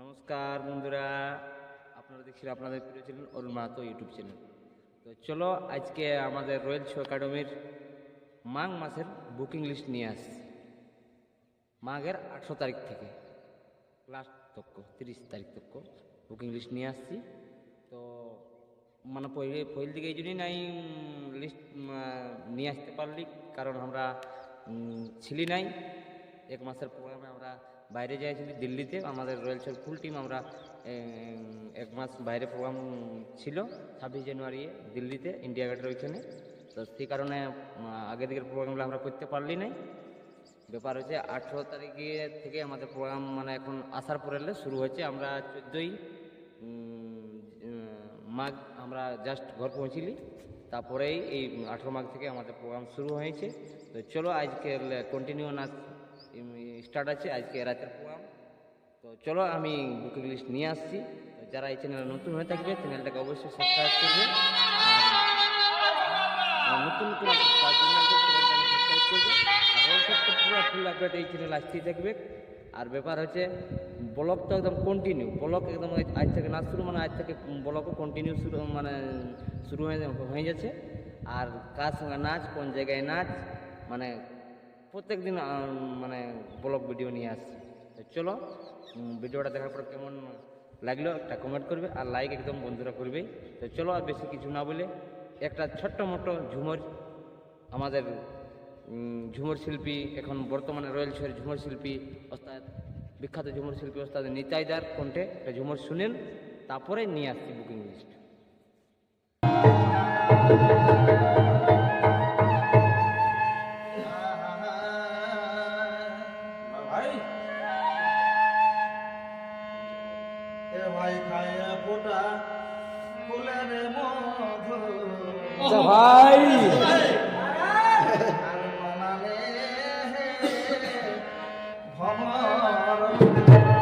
নমস্কার বন্ধুরা। আপনারা দেখছিলেন আপনাদের প্রিয় ছিলেন অরুণ মাহাতো ইউটিউব চ্যানেল। তো চলো আজকে আমাদের রয়্যাল শো একাডেমির মাঘ মাসের বুকিং লিস্ট নিয়ে আসছি। মাঘের আটশো তারিখ থেকে লাস্ট তক্ক, তিরিশ তারিখ তক্ক বুকিং লিস্ট নিয়ে আসছি। তো মানে পहिले পহিল দিকে এই জন্যই নাই লিস্ট নিয়ে আসতে পারলি, কারণ আমরা ছিলি নাই। এক মাসের প্রোগ্রামে বাইরে যাইছিলি দিল্লিতে, আমাদের রয়্যাল শোর ফুল টিম আমরা এক মাস বাইরে প্রোগ্রাম ছিল, ছাব্বিশ জানুয়ারি দিল্লিতে ইন্ডিয়া গেটের ওইখানে। তো সেই কারণে আগে দিকের প্রোগ্রামগুলো আমরা করতে পারলি নাই। ব্যাপার হচ্ছে, আঠেরো তারিখে থেকে আমাদের প্রোগ্রাম মানে এখন আসার পরে শুরু হয়েছে। আমরা চোদ্দোই মাঘ আমরা জাস্ট ঘর পৌঁছিলি। তারপরেই এই আঠেরো মাঘ থেকে আমাদের প্রোগ্রাম শুরু হয়েছে। তো চলো আজকে কন্টিনিউ নাচ স্টার্ট আছে, আজকে রাতের প্রোগ্রাম। তো চলো, আমি বুকিং লিস্ট নিয়ে আসছি। তো যারা এই চ্যানেলে নতুন হয়ে থাকবে চ্যানেলটাকে অবশ্যই সাবস্ক্রাইব করবে। আর নতুন চ্যানেলটাকে সাবস্ক্রাইব করবে। আর পুরো ফুল আপডেট এই চ্যানেল আসতেই থাকবে। আর ব্যাপার হচ্ছে ব্লগ তো একদম কন্টিনিউ ব্লগ একদম আজ থেকে নাচ শুরু মানে আজ থেকে ব্লগও কন্টিনিউ শুরু মানে শুরু হয়ে হয়ে যাচ্ছে। আর কার সঙ্গে নাচ, কোন জায়গায় নাচ মানে প্রত্যেক দিন মানে ব্লগ ভিডিও নিয়ে আসছি। চলো ভিডিওটা দেখার পর কেমন লাগল একটা কমেন্ট করবে আর লাইক একদম বন্ধুরা করবে তো চলো আর বেশি কিছু না বলে, একটা ছোট্ট মোটো ঝুমর, আমাদের ঝুমর শিল্পী, এখন বর্তমানে রয়েল শহরের ঝুমর শিল্পী ওস্তাদ বিখ্যাত ঝুমর শিল্পী ওস্তাদ নিতাইদার কণ্ঠে একটা ঝুমর শুনেন, তারপরে নিয়ে আসছি বুকিং লিস্ট ভাই আর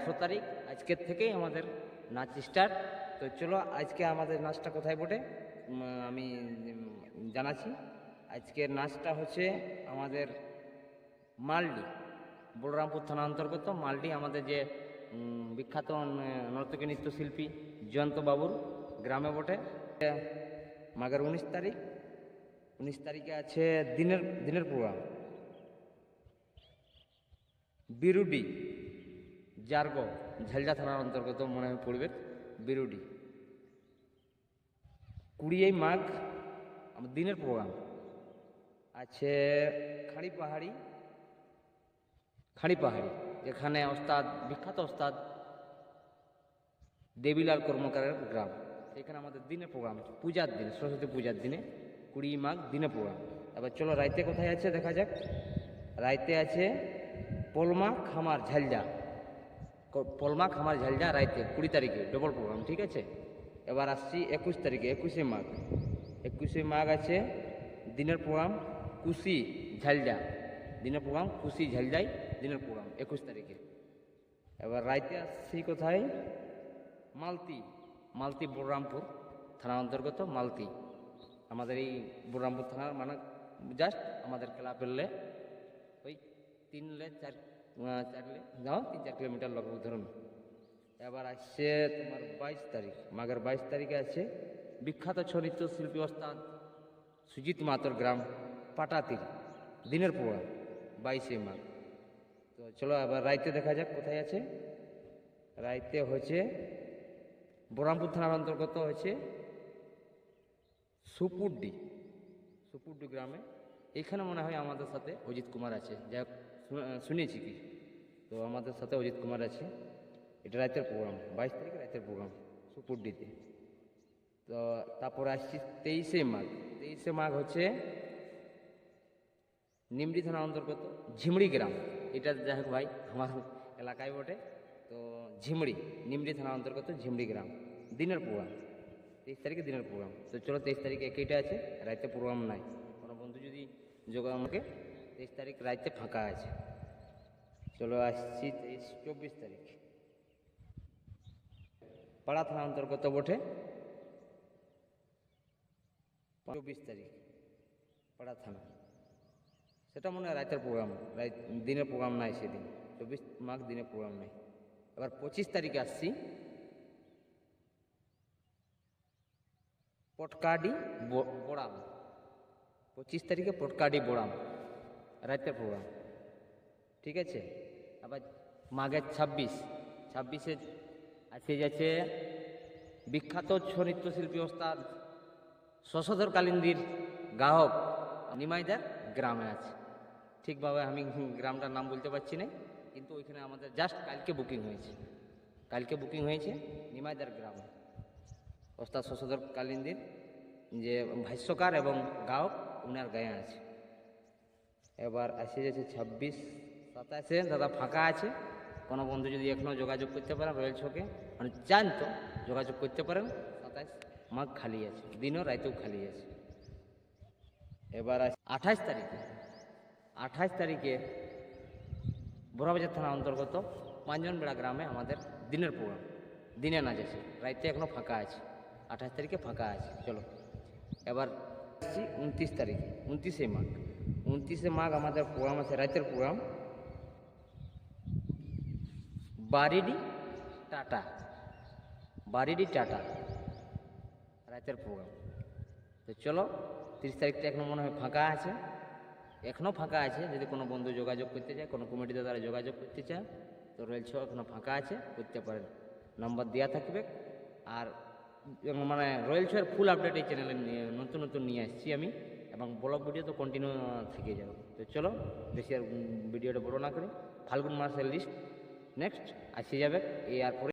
আঠেরো তারিখ, আজকের থেকেই আমাদের নাচ স্টার্ট তো চলো, আজকে আমাদের নাচটা কোথায় বটে? আমি জানাচ্ছি। আজকের নাচটা হচ্ছে আমাদের মালডি, বলরামপুর থানা অন্তর্গত। মালডি আমাদের যে বিখ্যাত নর্তকী নৃত্যশিল্পী জয়ন্ত বাবুর গ্রামে বটে। মাঘের উনিশ তারিখ, উনিশ তারিখে আছে দিনের দিনের প্রোগ্রাম। বিরুডি। জার্গ ঝালজা থানার অন্তর্গত মনে হয় পড়বে, বিরুডি। কুড়িয়ে মাঘ, আমার দিনের প্রোগ্রাম। আছে খাড়ি পাহাড়ি খাড়ি পাহাড়ি, যেখানে ওস্তাদ, বিখ্যাত ওস্তাদ দেবিলাল কর্মকারের গ্রাম। এখানে আমাদের দিনের প্রোগ্রাম আছে পূজার দিন, সরস্বতী পূজার দিনে কুড়ি মাঘ দিনে প্রোগ্রাম। এবার চলো, রাইতে কোথায় আছে, দেখা যাক। রাইতে আছে পলমা খামার ঝালজা পলমা খামার ঝালজা রাইতে, কুড়ি তারিখে ডবল প্রোগ্রাম ঠিক আছে? এবার আসছি একুশ তারিখে, একুশে মাঘ। একুশে মাঘ আছে, দিনের প্রোগ্রাম কুশি ঝালজা দিনের প্রোগ্রাম কুশি ঝালজাই দিনের প্রোগ্রাম একুশ তারিখে। এবার রাইতে আসছি কোথায়? মালতি মালতি বলরামপুর, থানা অন্তর্গত মালতি। আমাদের এই বলরামপুর থানার মানে জাস্ট আমাদের ক্লাব পেলে ওই তিন লে, চার চার যাও, তিন চার কিলোমিটার লগব ধরুন এবার আসছে তোমার বাইশ তারিখ, মাঘের বাইশ তারিখে আছে বিখ্যাত ছরিত্র শিল্পী ওস্তাদ সুজিত মাতর গ্রাম পাটাতির দিনের প্রোগ্রাম বাইশে মাঘ। তো চলো এবার রাইতে দেখা যাক কোথায় আছে। রাইতে হচ্ছে বরামপুর থানার অন্তর্গত হয়েছে সুপুরডি সুপুরডি গ্রামে। এখানে মনে হয় আমাদের সাথে অজিত কুমার আছে। যাই শুনেছি কি? তো আমাদের সাথে অজিত কুমার আছে। এটা রাতের প্রোগ্রাম বাইশ তারিখে রাতের প্রোগ্রাম সুপুরডিতে তো তারপর আসছি তেইশে মাঘ। তেইশে মাঘ হচ্ছে নিমড়ি থানা অন্তর্গত ঝিমড়ি গ্রাম। এটা যাই হোক ভাই, আমার এলাকায় বটে। তো ঝিমড়ি নিমড়ি থানা অন্তর্গত ঝিমড়ি গ্রাম। দিনের প্রোগ্রাম তেইশ তারিখে দিনের প্রোগ্রাম তো চলো তেইশ তারিখে একইটা আছে, রাতে প্রোগ্রাম নাই। কোনো বন্ধু যদি যোগা আমাকে তেইশ তারিখ রাতে ফাঁকা আছে। চলো আসছি তেইশ, চব্বিশ তারিখ। পাড়া থানা অন্তর্গত বটে। চব্বিশ তারিখ, পাড়া থানা। সেটা মনে হয় রাতের প্রোগ্রাম রাত দিনের প্রোগ্রাম নাই সেদিন। চব্বিশ মাঘ দিনের প্রোগ্রাম নাই। এবার পঁচিশ তারিখে আসছি। পটকাডি বোড়াম। পঁচিশ তারিখে পটকাডি বোড়াম। রাতের প্রোগ্রাম ঠিক আছে? আবার মাঘের ছাব্বিশ। ছাব্বিশে আসে যাচ্ছে বিখ্যাত ছৌ নৃত্যশিল্পী ওস্তাদ শশধর কালিন্দির গাহক নিমাইদার গ্রামে আছে। ঠিকভাবে আমি গ্রামটার নাম বলতে পারছি না, কিন্তু ওইখানে আমাদের জাস্ট কালকে বুকিং হয়েছে। কালকে বুকিং হয়েছে নিমাইদার গ্রামে। ওস্তাদ শশধর কালিন্দির যে ভাষ্যকার এবং গায়ক, উনার গায়ে আছে। এবার আসে যাচ্ছে ছাব্বিশ সাতাশে, দাদা ফাঁকা আছে। কোনো বন্ধু যদি এখনও যোগাযোগ করতে পারেন রয়্যাল ছকে মানে চান তো যোগাযোগ করতে পারেন সাতাশ মাঘ খালি আছে, দিনও রাতেও খালি আছে। এবার আঠাশ তারিখে আঠাশ তারিখে বোরাবাজার থানা অন্তর্গত পাঁচজন বেড়া গ্রামে আমাদের দিনের প্রোগ্রাম, দিনে নাচ আছে, রাইতে এখনও ফাঁকা আছে, আঠাশ তারিখে ফাঁকা আছে, চলো। এবার আসছি উনত্রিশ তারিখ, উনত্রিশে মাঘ। উনত্রিশে মাঘ আমাদের প্রোগ্রাম আছে রাতের প্রোগ্রাম। বারিডি টাটা। বারিডি টাটা রাতের প্রোগ্রাম। তো চলো, তিরিশ তারিখটা এখনও মনে হয় ফাঁকা আছে। এখনও ফাঁকা আছে, যদি কোনো বন্ধু যোগাযোগ করতে চায়, কোনো কমিটি দ্বারা যোগাযোগ করতে চায়, তো রয়েল ছ এখনও ফাঁকা আছে, করতে পারেন। নম্বর দেওয়া থাকবে। আর মানে রয়্যাল শোয়ের ফুল আপডেট এই চ্যানেলে নতুন নতুন নিয়ে আসছি আমি। এবং ব্লগ ভিডিও তো কন্টিনিউ থেকে যাবে তো চলো, বেশি আর ভিডিওটা বড় না করি। ফাল্গুন মাসের লিস্ট নেক্সট আসে যাবে। এ আর